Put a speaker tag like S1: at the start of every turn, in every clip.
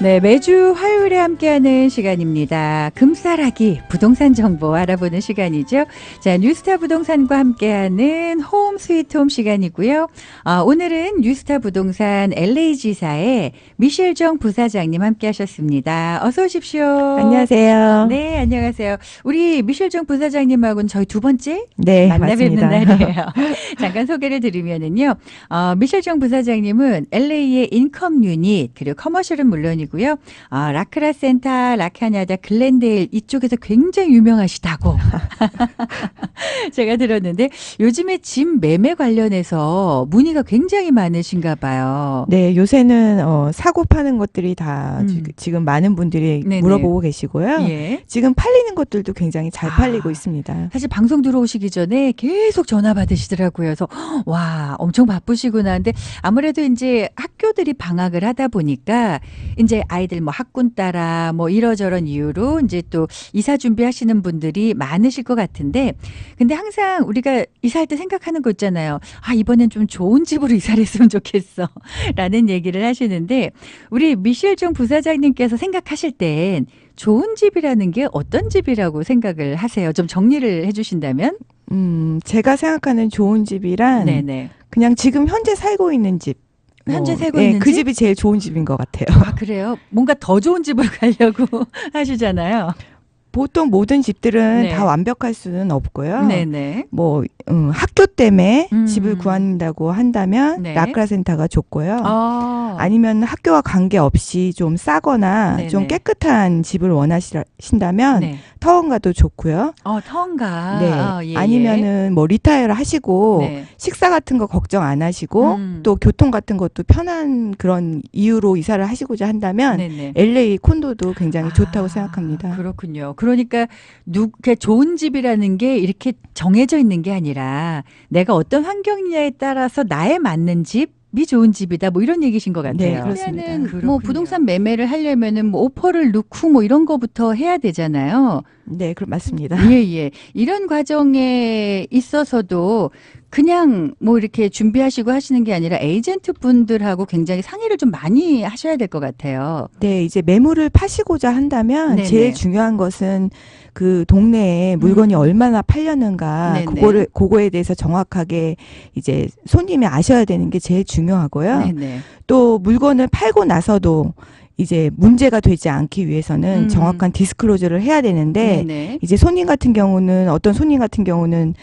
S1: 네, 매주 화요일에 함께하는 시간입니다. 금싸라기 부동산 정보 알아보는 시간이죠. 자, 뉴스타 부동산과 함께하는 홈 스위트 홈 시간이고요. 아, 오늘은 뉴스타 부동산 LA지사의 미셸 정 부사장님 함께하셨습니다. 어서 오십시오.
S2: 안녕하세요.
S1: 네, 안녕하세요. 우리 미셸 정 부사장님하고는 저희 두 번째
S2: 네,
S1: 만나 뵙는
S2: 맞습니다.
S1: 날이에요. 잠깐 소개를 드리면은요. 어, 미셸 정 부사장님은 LA의 인컴 유닛 그리고 커머셜은 물론 이고요. 아, 라크라 센터, 라카냐다, 글렌데일 이쪽에서 굉장히 유명하시다고 제가 들었는데 요즘에 집 매매 관련해서 문의가 굉장히 많으신가 봐요.
S2: 네, 요새는 어, 사고 파는 것들이 다
S1: 음.
S2: 지- 지금 많은 분들이
S1: 네네.
S2: 물어보고 계시고요.
S1: 예.
S2: 지금 팔리는 것들도 굉장히 잘
S1: 아.
S2: 팔리고 있습니다.
S1: 사실 방송 들어오시기 전에 계속 전화 받으시더라고요. 그래서 와 엄청 바쁘시구나. 근데 아무래도 이제 학교들이 방학을 하다 보니까 이제 아이들 뭐 학군 따라 뭐 이러저런 이유로 이제 또 이사 준비하시는 분들이 많으실 것 같은데 근데 항상 우리가 이사할 때 생각하는 거 있잖아요. 아 이번엔 좀 좋은 집으로 이사를 했으면 좋겠어. 라는 얘기를 하시는데 우리 미셸 종 부사장님께서 생각하실 땐 좋은 집이라는 게 어떤 집이라고 생각을 하세요? 좀 정리를 해 주신다면?
S2: 음, 제가 생각하는 좋은 집이란
S1: 네네.
S2: 그냥 지금 현재 살고 있는 집.
S1: 현재 살고
S2: 예,
S1: 있는
S2: 그
S1: 집?
S2: 집이 제일 좋은 집인 것 같아요.
S1: 아 그래요? 뭔가 더 좋은 집으로 가려고 하시잖아요.
S2: 보통 모든 집들은
S1: 네.
S2: 다 완벽할 수는 없고요.
S1: 네네.
S2: 뭐 음, 학교 때문에
S1: 음.
S2: 집을 구한다고 한다면
S1: 네.
S2: 라크라 센터가 좋고요.
S1: 아,
S2: 아니면 학교와 관계없이 좀 싸거나
S1: 네네.
S2: 좀 깨끗한 집을 원하신다면
S1: 네.
S2: 터원가도 좋고요.
S1: 어 터인가?
S2: 네.
S1: 아, 예, 예.
S2: 아니면은 뭐 리타이어를 하시고
S1: 네.
S2: 식사 같은 거 걱정 안 하시고
S1: 음.
S2: 또 교통 같은 것도 편한 그런 이유로 이사를 하시고자 한다면
S1: 네네.
S2: LA 콘도도 굉장히 좋다고
S1: 아,
S2: 생각합니다.
S1: 그렇군요. 그러니까 누, 그 좋은 집이라는 게 이렇게 정해져 있는 게 아니라 내가 어떤 환경이냐에 따라서 나에 맞는 집이 좋은 집이다. 뭐 이런 얘기신 것 같아요.
S2: 네, 그렇습니다.
S1: 그러면은 뭐. 부동산 매매를 하려면은 뭐 오퍼를 넣고 뭐 이런 거부터 해야 되잖아요.
S2: 네, 그럼 맞습니다.
S1: 예, 예. 이런 과정에 있어서도 그냥 뭐 이렇게 준비하시고 하시는 게 아니라 에이전트 분들하고 굉장히 상의를 좀 많이 하셔야 될 것 같아요.
S2: 네, 이제 매물을 파시고자 한다면
S1: 네네.
S2: 제일 중요한 것은 그 동네에 물건이
S1: 음.
S2: 얼마나 팔렸는가
S1: 네네.
S2: 그거를 그거에 대해서 정확하게 이제 손님이 아셔야 되는 게 제일 중요하고요.
S1: 네네.
S2: 또 물건을 팔고 나서도 이제 문제가 되지 않기 위해서는
S1: 음.
S2: 정확한 디스클로저를 해야 되는데
S1: 네네.
S2: 이제 손님 같은 경우는 어떤 손님 같은 경우는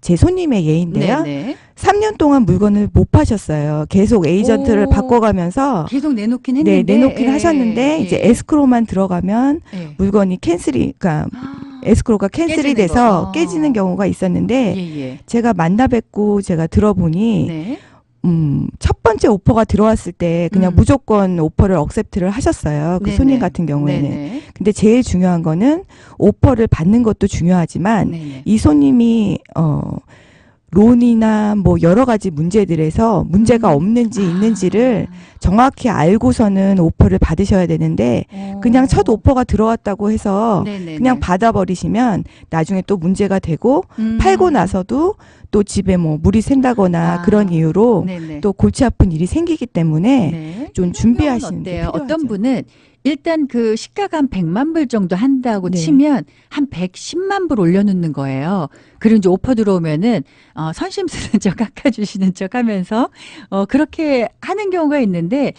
S2: 제 손님의 예인데요.
S1: 네네.
S2: 3년 동안 물건을 못 파셨어요. 계속 에이전트를
S1: 오.
S2: 바꿔가면서
S1: 계속 내놓긴
S2: 네,
S1: 했는데.
S2: 내놓긴
S1: 예,
S2: 하셨는데
S1: 예.
S2: 이제 에스크로만 들어가면
S1: 예.
S2: 물건이 캔슬이 그러니까
S1: 아,
S2: 에스크로가 캔슬이 돼서
S1: 거.
S2: 깨지는 경우가 있었는데
S1: 예, 예.
S2: 제가 만나 뵙고 제가 들어보니
S1: 네.
S2: 음, 첫 번째 오퍼가 들어왔을 때 그냥
S1: 음.
S2: 무조건 오퍼를 억셉트를 하셨어요. 그
S1: 네네.
S2: 손님 같은 경우에는.
S1: 네네.
S2: 근데 제일 중요한 거는 오퍼를 받는 것도 중요하지만
S1: 네네.
S2: 이 손님이 어 론이나 뭐 여러 가지 문제들에서 문제가
S1: 음.
S2: 없는지 있는지를
S1: 아.
S2: 정확히 알고서는 오퍼를 받으셔야 되는데
S1: 어.
S2: 그냥 첫 오퍼가 들어왔다고 해서
S1: 네네네.
S2: 그냥 받아버리시면 나중에 또 문제가 되고
S1: 음.
S2: 팔고 나서도 또 집에 뭐 물이 샌다거나
S1: 아.
S2: 그런 이유로
S1: 네네.
S2: 또 골치 아픈 일이 생기기 때문에
S1: 네.
S2: 좀 준비하시는 게
S1: 어때요?
S2: 필요하죠.
S1: 어떤 분은 일단 그 시가가 한 100만 불 정도 한다고
S2: 네.
S1: 치면 한 110만 불 올려놓는 거예요. 그리고 이제 오퍼 들어오면은 어, 선심 쓰는 척 깎아주시는 척 하면서 어, 그렇게 하는 경우가 있는데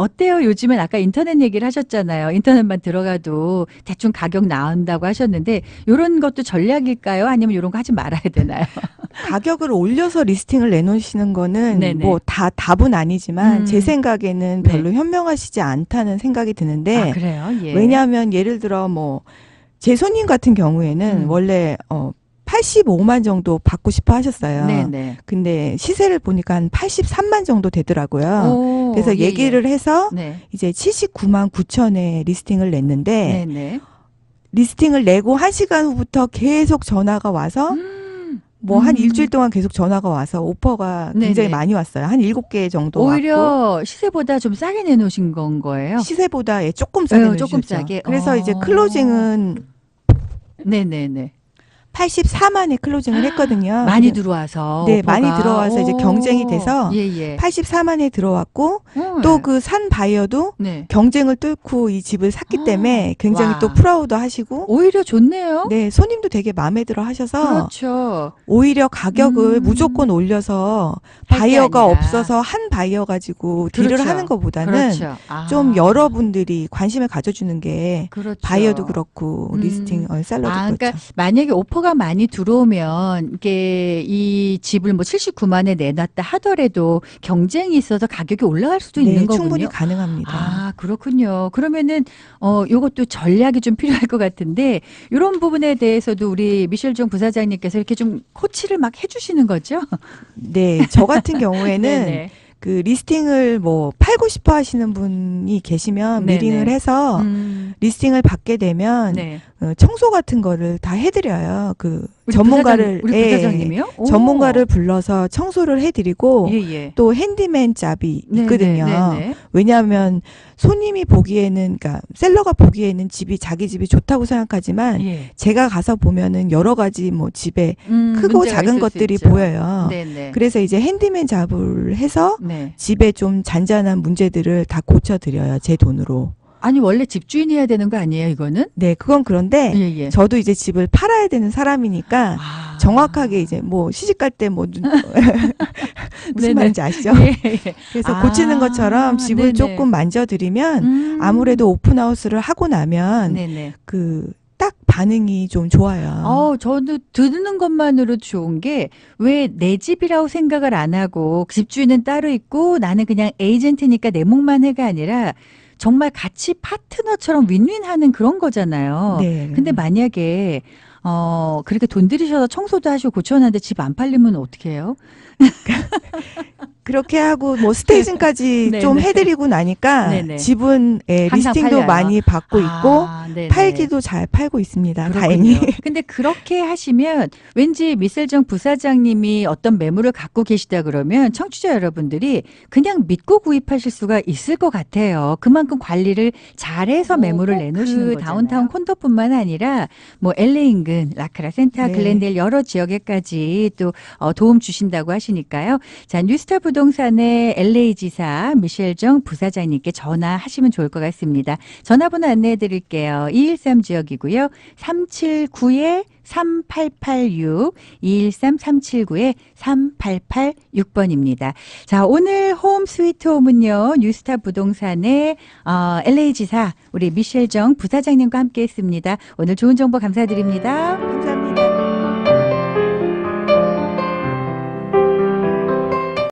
S1: 어때요? 요즘엔 아까 인터넷 얘기를 하셨잖아요. 인터넷만 들어가도 대충 가격 나온다고 하셨는데 이런 것도 전략일까요? 아니면 이런 거 하지 말아야 되나요?
S2: 가격을 올려서 리스팅을 내놓으시는 거는. 뭐 다 답은 아니지만
S1: 음.
S2: 제 생각에는
S1: 네.
S2: 별로 현명하시지 않다는 생각이 드는데
S1: 아, 그래요? 예.
S2: 왜냐하면 예를 들어 뭐 제 손님 같은 경우에는
S1: 음.
S2: 원래 어 85만 정도 받고 싶어 하셨어요.
S1: 네네.
S2: 근데 시세를 보니까 한 83만 정도 되더라고요.
S1: 오,
S2: 그래서
S1: 예,
S2: 얘기를 해서
S1: 예. 네.
S2: 이제 79만 9천에 리스팅을 냈는데
S1: 네네.
S2: 리스팅을 내고 한 시간 후부터 계속 전화가 와서
S1: 음.
S2: 뭐한
S1: 음.
S2: 일주일 동안 계속 전화가 와서 오퍼가 굉장히
S1: 네네.
S2: 많이 왔어요. 한 일곱 개 정도 왔고
S1: 오히려 시세보다 좀 싸게 내놓으신 건 거예요?
S2: 시세보다 예, 조금 싸게
S1: 네. 조금 싸게.
S2: 그래서
S1: 어.
S2: 이제 클로징은
S1: 네네네.
S2: 84만에 클로징을 했거든요.
S1: 많이
S2: 그래-
S1: 들어와서
S2: 네,
S1: 오퍼가.
S2: 많이 들어와서 이제
S1: 오.
S2: 경쟁이 돼서
S1: 예, 예.
S2: 84만에 들어왔고
S1: 음.
S2: 또그 산 바이어도
S1: 네.
S2: 경쟁을 뚫고 이 집을 샀기
S1: 아,
S2: 때문에 굉장히
S1: 와.
S2: 또 프라우드 하시고
S1: 오히려 좋네요.
S2: 네, 손님도 되게 마음에 들어 하셔서
S1: 그렇죠.
S2: 오히려 가격을
S1: 음.
S2: 무조건 올려서
S1: 할게
S2: 바이어가
S1: 아니라.
S2: 없어서 한 바이어 가지고 딜을
S1: 그렇죠.
S2: 하는 것보다는
S1: 그렇죠. 아.
S2: 좀 여러분들이 관심을 가져주는 게
S1: 그렇죠.
S2: 바이어도 그렇고
S1: 음.
S2: 리스팅 어, 셀러도
S1: 아,
S2: 그렇죠.
S1: 그러니까 만약에 오퍼 가 많이 들어오면 이게 이 집을 뭐 79만에 내놨다 하더라도 경쟁이 있어서 가격이 올라갈 수도
S2: 네,
S1: 있는 거군요.
S2: 충분히 가능합니다.
S1: 아, 그렇군요. 그러면은 어 요것도 전략이 좀 필요할 것 같은데 이런 부분에 대해서도 우리 미셸 종 부사장님께서 이렇게 좀 코치를 막 해주시는 거죠?
S2: 네, 저 같은 경우에는
S1: 네네.
S2: 그 리스팅을 뭐 팔고 싶어 하시는 분이 계시면
S1: 네네.
S2: 미링을 해서
S1: 음,
S2: 리스팅을 받게 되면
S1: 네.
S2: 어, 청소 같은 거를 다 해드려요. 그
S1: 우리
S2: 전문가를
S1: 부사장, 우리
S2: 예,
S1: 부사장님이요? 오.
S2: 전문가를 불러서 청소를 해드리고
S1: 예, 예.
S2: 또 핸디맨 잡이
S1: 네,
S2: 있거든요.
S1: 네, 네, 네.
S2: 왜냐하면 손님이 보기에는 그러니까 셀러가 보기에는 집이 자기 집이 좋다고 생각하지만
S1: 예.
S2: 제가 가서 보면은 여러 가지 뭐 집에
S1: 음,
S2: 크고 작은 것들이
S1: 있죠.
S2: 보여요.
S1: 네네.
S2: 그래서 이제 핸디맨 잡을 해서
S1: 네.
S2: 집에 좀 잔잔한 문제들을 다 고쳐드려요. 제 돈으로.
S1: 아니 원래 집주인이 해야 되는 거 아니에요 이거는?
S2: 네, 그건 그런데
S1: 예, 예.
S2: 저도 이제 집을 팔아야 되는 사람이니까
S1: 아.
S2: 정확하게 이제 뭐 시집 갈 때 뭐 무슨
S1: 네네.
S2: 말인지 아시죠?
S1: 예, 예.
S2: 그래서
S1: 아,
S2: 고치는 것처럼 집을
S1: 네네.
S2: 조금 만져드리면
S1: 음.
S2: 아무래도 오픈하우스를 하고 나면
S1: 네네.
S2: 그 딱 반응이 좀 좋아요.
S1: 어, 저도 듣는 것만으로 좋은 게 왜 내 집이라고 생각을 안 하고 집주인은 따로 있고 나는 그냥 에이전트니까 내 몫만 해가 아니라 정말 같이 파트너처럼 윈윈하는 그런 거잖아요.
S2: 네.
S1: 근데 만약에 어 그렇게 돈 들이셔서 청소도 하시고 고쳐놨는데 집 안 팔리면 어떻게 해요?
S2: 그렇게 하고 뭐 스테이션까지
S1: 네네.
S2: 좀 해드리고 나니까
S1: 네네.
S2: 집은 예, 리스팅도
S1: 팔려요.
S2: 많이 받고 있고
S1: 아, 네네.
S2: 팔기도 잘 팔고 있습니다.
S1: 그렇군요.
S2: 다행히.
S1: 근데 그렇게 하시면 왠지 미셀정 부사장님이 어떤 매물을 갖고 계시다 그러면 청취자 여러분들이 그냥 믿고 구입하실 수가 있을 것 같아요. 그만큼 관리를 잘해서
S2: 어,
S1: 매물을
S2: 꼭
S1: 내놓으시는
S2: 그
S1: 거잖아요. 다운타운 콘도뿐만 아니라 뭐 LA 인근, 라크라 센터,
S2: 네.
S1: 글렌델 여러 지역에까지 또 어, 도움 주신다고 하시니까요. 자, 뉴스타 부동산의 LA 지사 미셸정 부사장님께 전화하시면 좋을 것 같습니다. 전화번호 안내해 드릴게요. 213 지역이고요. 379에 3886, 213 379에 3886번입니다. 자, 오늘 홈 스위트 홈은요, 뉴스타 부동산의 어, LA 지사, 우리 미셸 정 부사장님과 함께 했습니다. 오늘 좋은 정보 감사드립니다.
S2: 감사합니다.